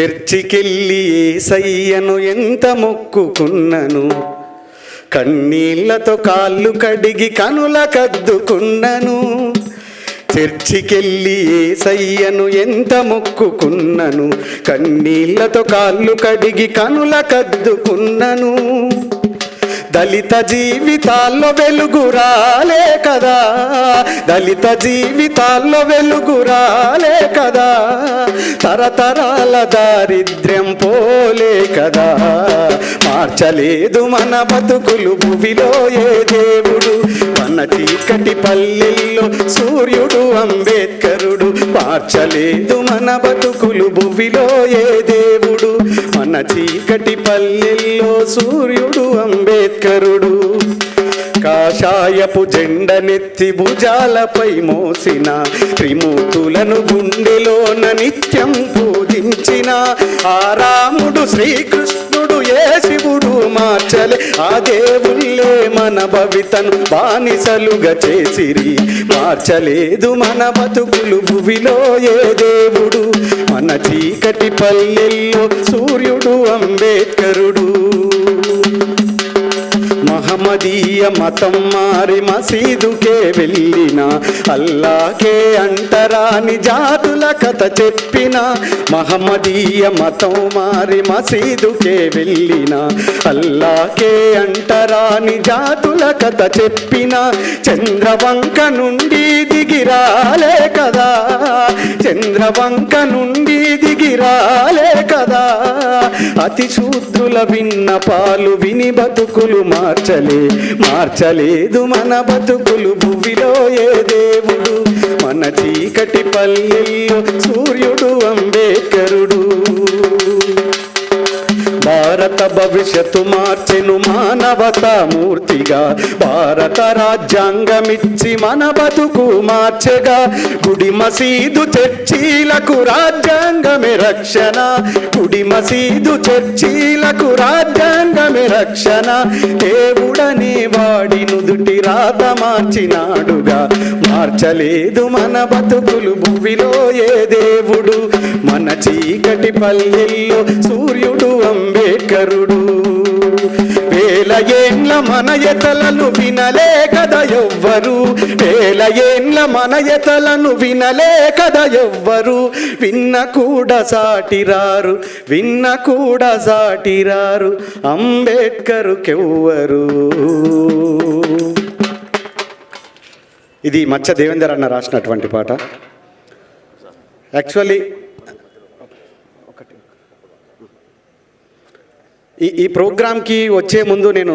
చర్చికెళ్ళి ఏసయ్యను ఎంత మొక్కుకున్నను? కన్నీళ్ళతో కాళ్ళు కడిగి కనుల కద్దుకున్నను. చర్చికెళ్ళి ఏసయ్యను ఎంత మొక్కుకున్నను? కన్నీళ్ళతో కాళ్ళు కడిగి కనుల కద్దుకున్నను. దళిత జీవితాల్లో వెలుగురాలే కదా. దళిత జీవితాల్లో వెలుగురాలే కదా. తరతరాల దారిద్ర్యం పోలే కదా. మార్చలేదు మన బతుకులు భువిలో ఏ దేవుడు. మన చీకటి పల్లెల్లో సూర్యుడు అంబేద్కరుడు. మార్చలేదు మన బతుకులు భువిలో ఏ దేవుడు ఉన్న చీకటి పల్లెల్లో సూర్యుడు అంబేద్కరుడు. కాషాయపు జెండనెత్తి భుజాలపై మోసిన త్రిమూర్తులను గుండెలోన నిత్యం పూజించిన ఆ రాముడు శ్రీకృష్ణుడు ఏ శివుడు ఆ దేవుళ్ళే మన భవితను బానిసలుగా చేసిరి. మార్చలేదు మన బతుకులు భువిలో ఏ దేవుడు? మన చీకటి పల్లెల్లో సూర్యుడు అంబేద్కరుడు. మహమ్మదీయ మతం మారి మసీదుకే వెళ్ళిన అల్లాకే అంటరాని జాతుల కథ చెప్పిన మహమ్మదీయ మతం మారి మసీదుకే వెళ్ళిన అల్లాకే అంటరాని జాతుల కథ చెప్పిన చంద్రవంక నుండి దిగిరాలే కదా చంద్రవంక నుండి దిగిరా అతి శూద్రుల విన్న పాలు విని బతుకులు మార్చలే మార్చలేదు మన బతుకులు భువిలో ఏ దేవుడు? మన చీకటి పల్లెల్లో సూర్యుడు అంబేద్కరుడు భారత భవిష్యత్తు మార్చెను మానవతా మూర్తిగా. భారత రాజ్యాంగమిచ్చి మన బతుకు మార్చగా. గుడి మసీదు చర్చీలకు రాజ్యాంగమే రక్షణ. గుడి మసీదు చర్చీలకు రాజ్యాంగమే రక్షణ. దేవుడనే వాడి నుదుటి రాత మార్చినాడుగా. మార్చలేదు మన బతుకులు భువిలో ఏ దేవుడు? మన చీకటి పల్లెల్లో సూర్యుడు శంకరుడు. వేల ఏండ్ల మన ఎతలను వినలే కదా ఎవ్వరు. వేల ఏండ్ల మన ఎతలను వినలే కదా ఎవ్వరు. విన్న కూడా సాటిరారు విన్న కూడా సాటిరారు అంబేద్కరుకెవ్వరు. ఇది మచ్చ దేవేందర్ అన్న రాసినటువంటి పాట. యాక్చువల్లీ ఈ ఈ ప్రోగ్రామ్కి వచ్చే ముందు నేను